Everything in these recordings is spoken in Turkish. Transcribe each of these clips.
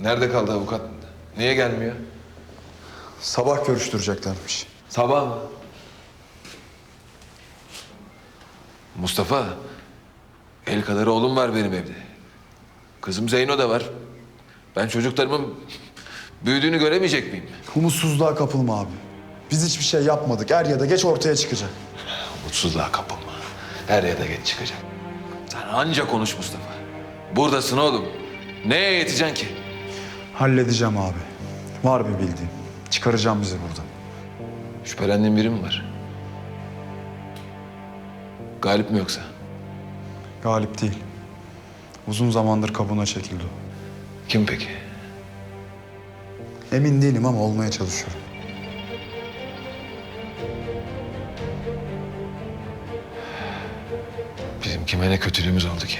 Nerede kaldı avukat? Niye gelmiyor? Sabah görüştüreceklermiş. Sabah mı? Mustafa, el kadar oğlum var benim evde. Kızım Zeyno da var. Ben çocuklarımın büyüdüğünü göremeyecek miyim? Umutsuzluğa kapılma abi. Biz hiçbir şey yapmadık. Er ya da geç ortaya çıkacak. Mutsuzluğa kapılma. Her ya da geç çıkacak. Sen anca konuş Mustafa. Buradasın oğlum. Neye yeteceksin ki? Halledeceğim abi. Var bir bildiğim. Çıkaracağım bizi buradan. Şüphelendiğin biri mi var? Galip mi yoksa? Galip değil. Uzun zamandır kabuğuna çekildi o. Kim peki? Emin değilim ama olmaya çalışıyorum. Bizim kime ne kötülüğümüz oldu ki?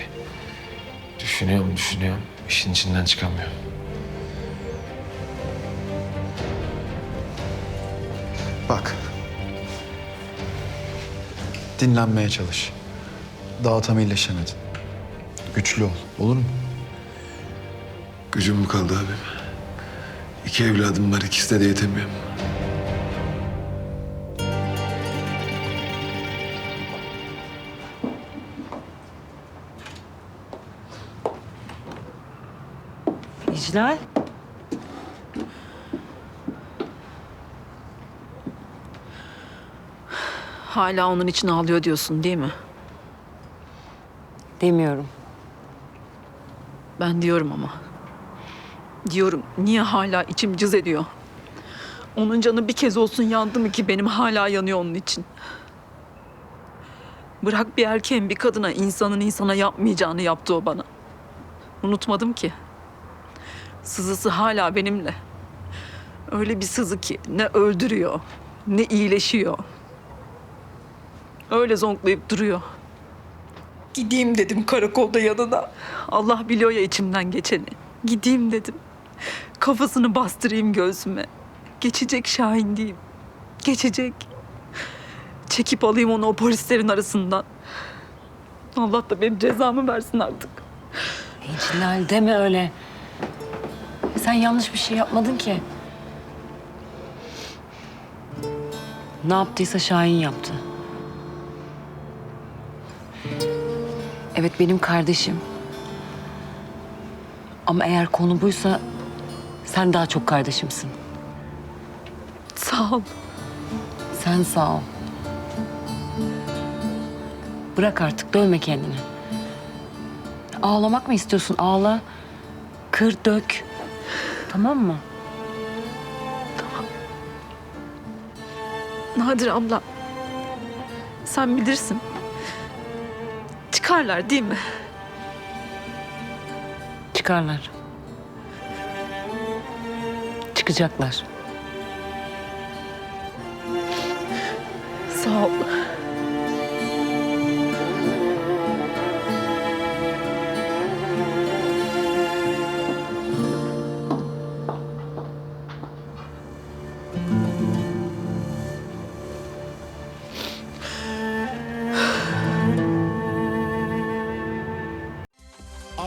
Düşünüyorum, düşünüyorum. İşin içinden çıkamıyorum. Bak. Dinlenmeye çalış. Daha tam iyileşemedin. Güçlü ol. Olur mu? Gücüm mü kaldı abim? İki evladım var, ikisi de yetemiyorum. İclal. Hala onun için ağlıyor diyorsun değil mi? Demiyorum. Ben diyorum ama. Diyorum niye hala içim cız ediyor? Onun canı bir kez olsun yandı mı ki benim hala yanıyor onun için? Bırak bir erkeğin bir kadına insanın insana yapmayacağını yaptı o bana. Unutmadım ki. Sızısı hala benimle. Öyle bir sızı ki ne öldürüyor ne iyileşiyor. Öyle zonklayıp duruyor. Gideyim dedim karakolda yanına. Allah biliyor ya içimden geçeni. Gideyim dedim. Kafasını bastırayım göğsüme. Geçecek Şahin diyeyim. Geçecek. Çekip alayım onu o polislerin arasından. Allah da benim cezamı versin artık. İclal deme öyle. Sen yanlış bir şey yapmadın ki. Ne yaptıysa Şahin yaptı. Evet benim kardeşim. Ama eğer konu buysa sen daha çok kardeşimsin. Sağ ol. Sen sağ ol. Bırak artık dövme kendini. Ağlamak mı istiyorsun? Ağla. Kır dök. Tamam mı? Nadir abla. Sen bilirsin. Çıkarlar değil mi? Çıkarlar. Çıkacaklar.